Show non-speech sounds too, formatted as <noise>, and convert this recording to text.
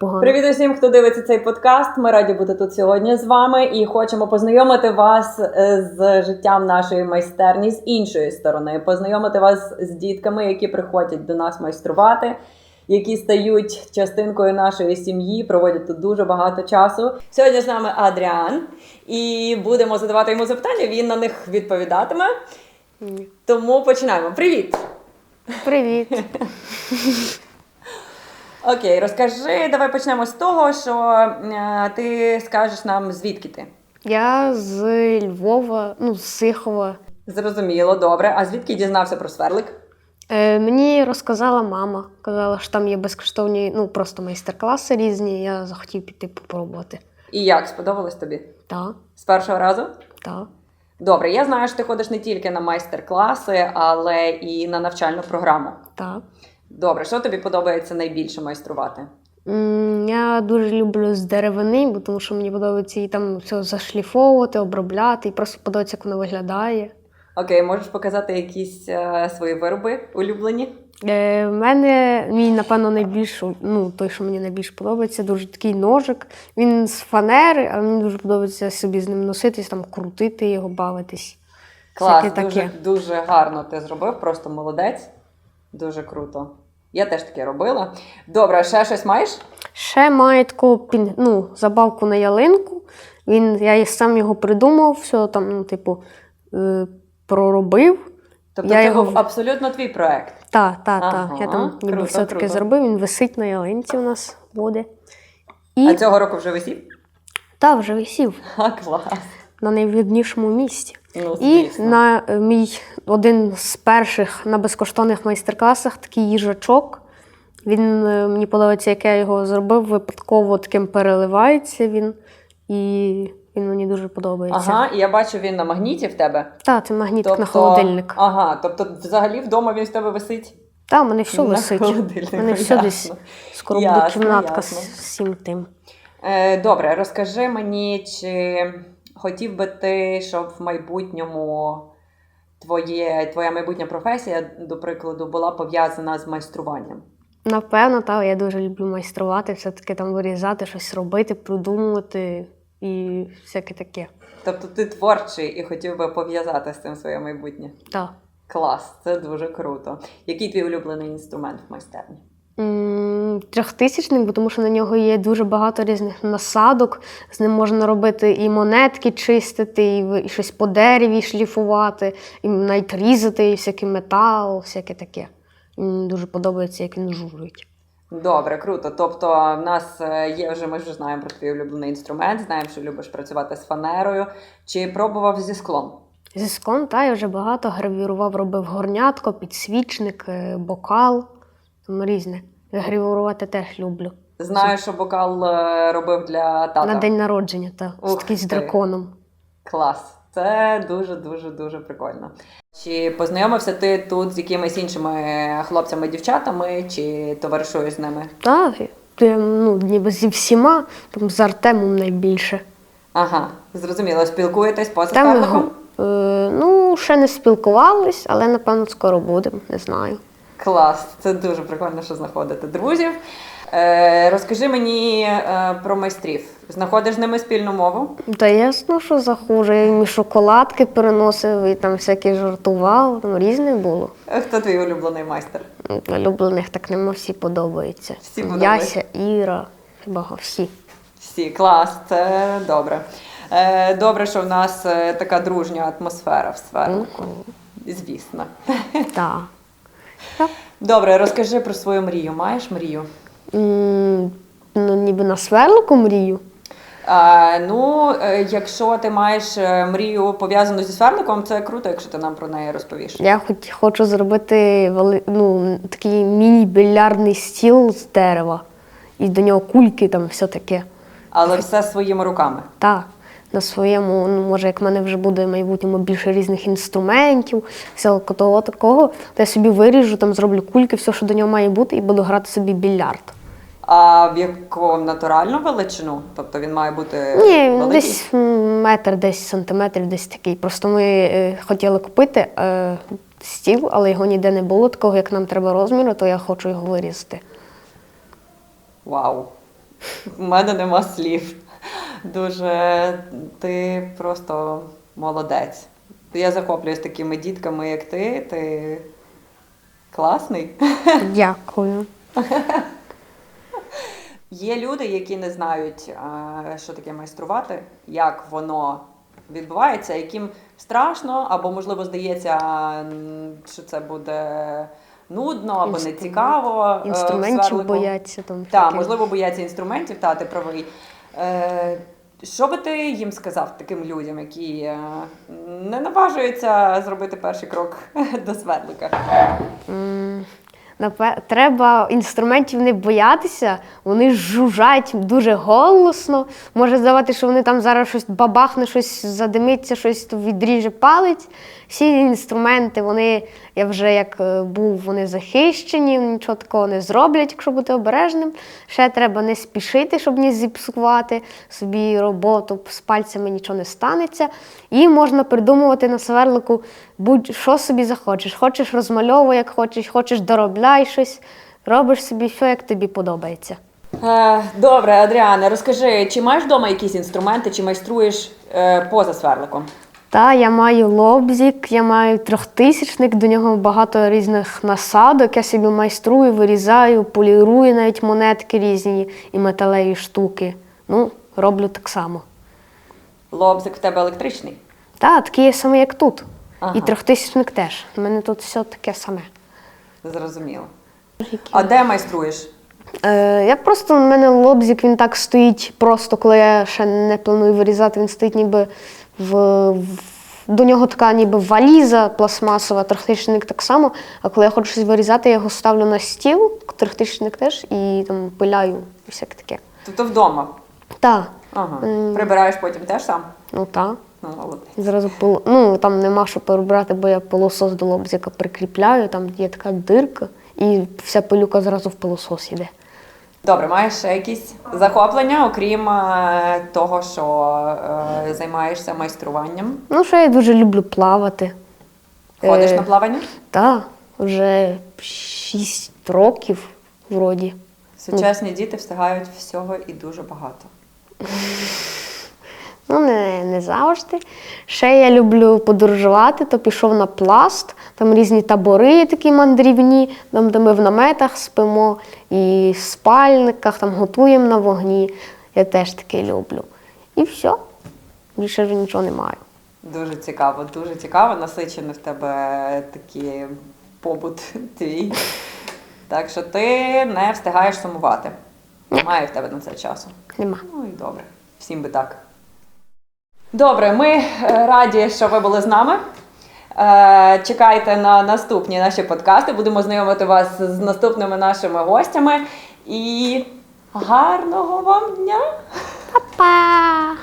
Погано. Привіт усім, хто дивиться цей подкаст. Ми раді бути тут сьогодні з вами і хочемо познайомити вас е, з життям нашої майстерні з іншої сторони, познайомити вас з дітками, які приходять до нас майструвати, які стають частинкою нашої сім'ї, проводять тут дуже багато часу. Сьогодні з нами Адріан, і будемо задавати йому запитання. Він на них відповідатиме. Тому починаємо. Привіт! Привіт. <laughs> Окей, розкажи, давай почнемо з того, що е, ти скажеш нам, звідки ти. Я з Львова, ну, з Сихова. Зрозуміло, добре. А звідки дізнався про сверлик? Е, мені розказала мама. Казала, що там є безкоштовні, ну просто майстер-класи різні. Я захотів піти попробувати. І як сподобалось тобі? Так, З першого разу? так. Добре, я знаю, що ти ходиш не тільки на майстер-класи, але і на навчальну програму. так. Добре, що тобі подобається найбільше майструвати? Я дуже люблю з деревини, бо тому що мені подобається її там все зашліфовувати, обробляти, і просто подобається, як воно виглядає. Окей, можеш показати якісь е, свої вироби улюблені? Е, в мене мій, напевно, найбільш, ну, той, що мені найбільш подобається, дуже такий ножик. Він з фанери, але мені дуже подобається собі з ним носитись, там крутити його, бавитись. Клас, Всяке дуже, таке. дуже гарно ти зробив, просто молодець. Дуже круто. Я теж таке робила. Добре, ще щось маєш? Ще має таку ну, забавку на ялинку. Він, я сам його придумав, все там, ну, типу, е, проробив. Тобто Я це його був абсолютно твій проект. Так, так, Ага, так. Я там ніби круто, все таки зробив, він висить на ялинці у нас буде. І А цього року вже висів? та, вже висів А, <laughs> клас. на найвиднішому місці. Ну, І на е, мій один з перших на безкоштовних майстер-класах такий їжачок. Він е, мені подобається, як я його зробив. Випадково таким переливається він, і він мені дуже подобається. Ага, і я бачу, він на магніті в тебе. Так, це магнітик на холодильник. Ага, тобто взагалі вдома він в тебе висить? Так, у мене все на висить. У мене все десь скоро буде кімнатка ясно. з всім тим. Е, добре, розкажи мені, чи хотів би ти, щоб в майбутньому твоє, твоя майбутня професія, до прикладу, була пов'язана з майструванням? Напевно, так, я дуже люблю майструвати, все-таки там вирізати, щось робити, придумувати і всяке таке. Тобто ти творчий і хотів би пов'язати з цим своє майбутнє? Так. Клас, це дуже круто. Який твій улюблений інструмент в майстерні? М, Трьохтисячний, бо тому що на нього є дуже багато різних насадок. З ним можна робити і монетки чистити, і, щось по дереві шліфувати, і навіть різати, і всякий метал, всяке таке. Мені дуже подобається, як він журить. Добре, круто. Тобто, в нас е, є вже, ми вже знаємо про твій улюблений інструмент, знаємо, що любиш працювати з фанерою. Чи пробував зі склом? Зі склом, та, я вже багато гравірував, робив горнятко, підсвічник, е, бокал, там різне. Гравірувати теж люблю. Знаю, що бокал е, робив для тата. На день народження, та, Ух такий з драконом. Клас. Це дуже дуже прикольно. Чи познайомився ти тут з якимись іншими хлопцями, дівчатами, чи товаришуєш з ними? Так, ну, ніби зі всіма, там з Артемом найбільше. Ага, зрозуміло. Спілкуєтесь поза Там, е, ну, ще не спілкувались, але напевно скоро будемо, не знаю. Клас, це дуже прикольно, що знаходити друзів. Е, розкажи мені е, про майстрів. Знаходиш з ними спільну мову? Та ясно, що захожу. Я їм і шоколадки переносив, і там всякі жартував, там різне було. Е, Хто твій улюблений майстер? Улюблених так нема, всі подобаються. Всі подобаються? Яся, Іра, багато всі. Всі, клас, це добре. Е, добре, що в нас е, така дружня атмосфера в сверлику. Звісно. Так. Так. Добре, розкажи про свою мрію. Маєш мрію? М, Ну, ніби на сверлику мрію. А, ну, е, якщо ти маєш е, мрію пов'язану зі сверликом, це круто, якщо ти нам про неї розповіш. Я хоч хочу зробити вели... ну, такий міні-більярдний стіл з дерева. І до нього кульки, там все таке. Але все своїми руками. Так, на своєму, ну, може, як в мене вже буде в майбутньому більше різних інструментів, всього того такого, то я собі виріжу, там зроблю кульки, все, що до нього має бути, і буду грати собі більярд. А в яку натуральну величину? Тобто він має бути Ні, великий? десь метр, десь сантиметрів, десь такий. Просто ми е, хотіли купити е, стіл, але його ніде не було, такого, як нам треба розміру, то я хочу його вирізати. Вау. У мене нема слів. Дуже ти просто молодець. Я захоплююсь такими дітками, як ти. Ти класний. Дякую. Є люди, які не знають, що таке майструвати, як воно відбувається, яким страшно, або можливо здається, що це буде нудно або не Інструмент- цікаво. е, Інструментів бояться там. Так, можливо, бояться інструментів, та ти правий. Е, що би ти їм сказав таким людям, які е, не наважуються зробити перший крок <laughs> до свердлика? Треба інструментів не боятися, вони жужжать дуже голосно. Може здавати, що вони там зараз щось бабахне, щось задимиться, щось відріже палець. Всі інструменти, вони, я вже як е, був, вони захищені, нічого такого не зроблять, якщо бути обережним. Ще треба не спішити, щоб не зіпсувати собі роботу, з пальцями нічого не станеться. І можна придумувати на сверлику будь-що собі захочеш. Хочеш розмальовуй, як хочеш, хочеш доробляй щось, робиш собі все, як тобі подобається. Е, добре, Адріане, розкажи, чи маєш вдома якісь інструменти, чи майструєш е, поза сверликом? Та я маю лобзик, я маю трьохтисячник, до нього багато різних насадок. Я собі майструю, вирізаю, полірую навіть монетки різні і металеві штуки. Ну, роблю так само. Лобзик в тебе електричний? Та, такий саме, як тут. Ага. І трьохтисячник теж. У мене тут все таке саме. Зрозуміло. А де майструєш? Е, я просто у мене лобзик, він так стоїть просто, коли я ще не планую вирізати, він стоїть ніби в. в до нього така ніби валіза пластмасова, трьохтисячник так само. А коли я хочу щось вирізати, я його ставлю на стіл, трьохтисячник теж, і там пиляю і всяке таке. Тобто вдома. Та, Ага. Прибираєш потім теж сам? ну та. Ну, молодець. Зразу пил... ну там нема що перебрати, бо я пилосос до лобзика прикріпляю, там є така дирка, і вся пилюка зразу в пилосос йде. Добре, маєш ще якісь захоплення, окрім е, того, що е, займаєшся майструванням? Ну, що я дуже люблю плавати. Ходиш Е, на плавання? Так, вже 6 років вроді. Сучасні діти встигають всього і дуже багато. <laughs> Ну, не, не завжди. Ще я люблю подорожувати, то пішов на пласт, там різні табори такі мандрівні, там, де ми в наметах спимо, і в спальниках, там готуємо на вогні. Я теж таке люблю. І все. Більше вже нічого не маю. Дуже цікаво, дуже цікаво, насичений в тебе такий побут <laughs> твій. Так що ти не встигаєш сумувати. Немає в тебе на це часу. Нема. Ну і добре. Всім би так. Добре, ми е, раді, що ви були з нами. Е, Чекайте на наступні наші подкасти. Будемо знайомити вас з наступними нашими гостями. І гарного вам дня! Па-па!